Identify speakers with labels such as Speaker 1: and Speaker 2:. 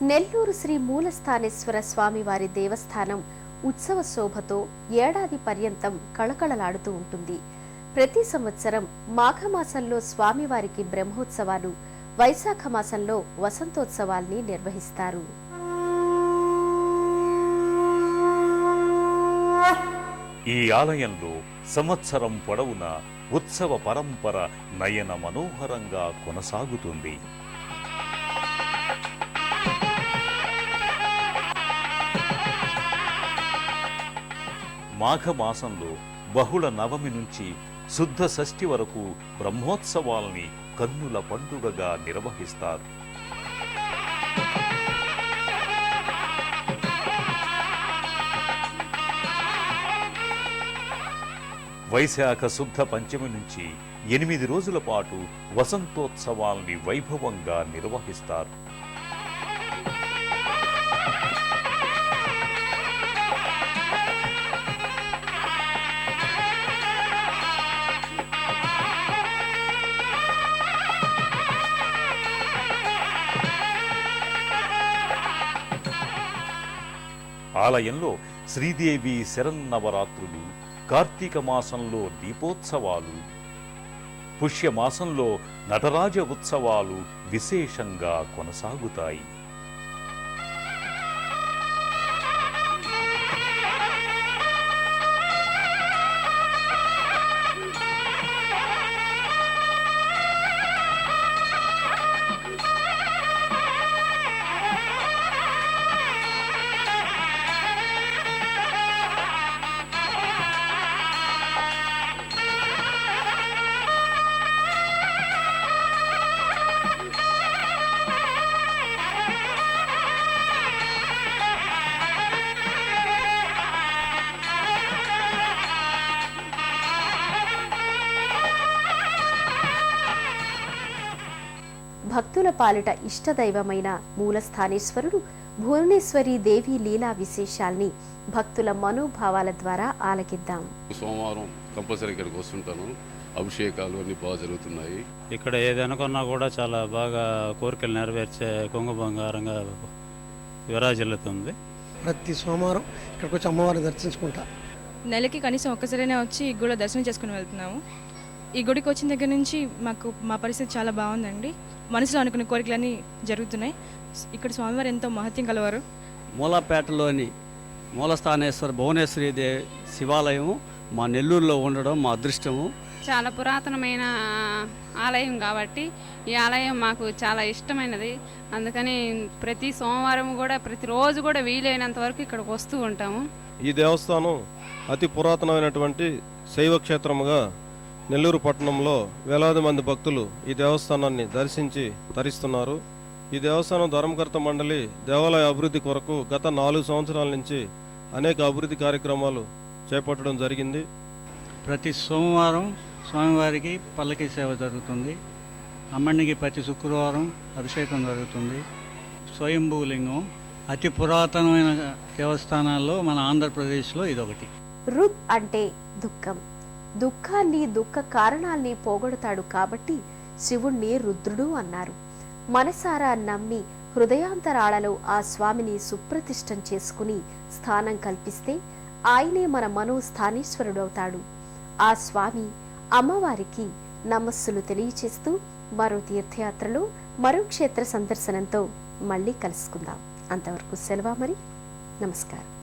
Speaker 1: నెల్లూరు శ్రీ మూలస్థానేశ్వర స్వామివారి దేవస్థానం ఉత్సవ శోభతో ఏడాది పర్యంతం కళకళలాడుతూ ఉంటుంది. ప్రతి సంవత్సరం మాఘమాసంలో స్వామివారికి బ్రహ్మోత్సవాలు వైశాఖ మాసంలో వసంతోత్సవాల్ని నిర్వహిస్తారు.
Speaker 2: ఈ ఆలయంలో సంవత్సరం పొడవునా ఉత్సవ పరంపర నయన మనోహరంగా కొనసాగుతుంది. మాఘమాసంలో బహుళ నవమి నుంచి శుద్ధ షష్ఠి వరకు బ్రహ్మోత్సవాల్ని కన్నుల పండుగగా నిర్వహిస్తారు. వైశాఖ శుద్ధ పంచమి నుంచి ఎనిమిది రోజుల పాటు వసంతోత్సవాల్ని వైభవంగా నిర్వహిస్తారు. ఆలయంలో శ్రీదేవి శరన్నవరాత్రులు కార్తీక మాసంలో దీపోత్సవాలు పుష్యమాసంలో నటరాజ ఉత్సవాలు విశేషంగా కొనసాగుతాయి.
Speaker 1: భక్తుల పాలిట ఇష్టదైవమైన మూలస్థానేశ్వరుడు భువనేశ్వరి దేవి లీలా విశేషాల్ని భక్తుల మనోభావాల ద్వారా ఆలకిద్దాం.
Speaker 3: సోమవారం కంపల్సరీ ఇక్కడికి వస్తుంటాను. అభిషేకాలు అన్నీ బాగా జరుగుతున్నాయి.
Speaker 4: ఇక్కడ ఏది అనుకున్నా కూడా చాలా బాగా కోరికలు నెరవేర్చే కొంగు బంగారంగా విరాజిల్లుతుంది.
Speaker 5: ప్రతి సోమవారం ఇక్కడికి వచ్చి అమ్మవారిని దర్శించుకుంటా.
Speaker 6: నెలకి కనీసం ఒక్కసారైనా వచ్చి ఈ గుడిలో దర్శనం చేసుకుని వెళ్తున్నాము. ఈ గుడికి వచ్చిన దగ్గర నుంచి మాకు మా పరిస్థితి చాలా బాగుందండి. మనసులో అనుకున్న కోరికలన్నీ జరుగుతున్నాయి. ఇక్కడ స్వామివారు ఎంతో మహత్యం కలవారు
Speaker 7: మూలపేటలోని మూలస్థానేశ్వర భువనేశ్వరి దేవి శివాలయము మా నెల్లూరులో ఉండడం మా అదృష్టము.
Speaker 8: చాలా పురాతనమైన ఆలయం కాబట్టి ఈ ఆలయం మాకు చాలా ఇష్టమైనది. అందుకని ప్రతి సోమవారం కూడా ప్రతిరోజు కూడా వీలైనంత వరకు ఇక్కడికి వస్తూ ఉంటాము.
Speaker 9: ఈ దేవస్థానం అతి పురాతనమైనటువంటి శైవ క్షేత్రముగా నెల్లూరు పట్టణంలో వేలాది మంది భక్తులు ఈ దేవస్థానాన్ని దర్శించి తరిస్తున్నారు. ఈ దేవస్థానం ధర్మకర్త మండలి దేవాలయ అభివృద్ధి కొరకు గత నాలుగు సంవత్సరాల నుంచి అనేక అభివృద్ధి కార్యక్రమాలు చేపట్టడం జరిగింది.
Speaker 7: ప్రతి సోమవారం స్వామివారికి పల్లకి సేవ జరుగుతుంది. అమ్మడికి ప్రతి శుక్రవారం అభిషేకం జరుగుతుంది. స్వయంభూలింగం అతి పురాతనమైన దేవస్థానాల్లో మన ఆంధ్రప్రదేశ్లో ఇదొకటి.
Speaker 1: రుద్ అంటే దుఃఖం. దుఃఖాన్ని దుఃఖ కారణాల్ని పోగొడతాడు కాబట్టి శివుణ్ణి రుద్రుడు అన్నారు. మనసారా నమ్మి హృదయాంతరాళలో ఆ స్వామిని సుప్రతిష్టం చేసుకుని స్థానం కల్పిస్తే ఆయనే మన మనో స్థానేశ్వరుడవుతాడు ఆ స్వామి అమ్మవారికి నమస్సులు తెలియచేస్తూ మరో తీర్థయాత్రలో మరో క్షేత్ర సందర్శనంతో మళ్ళీ కలుసుకుందాం. అంతవరకు సెలవా మరి? నమస్కారం.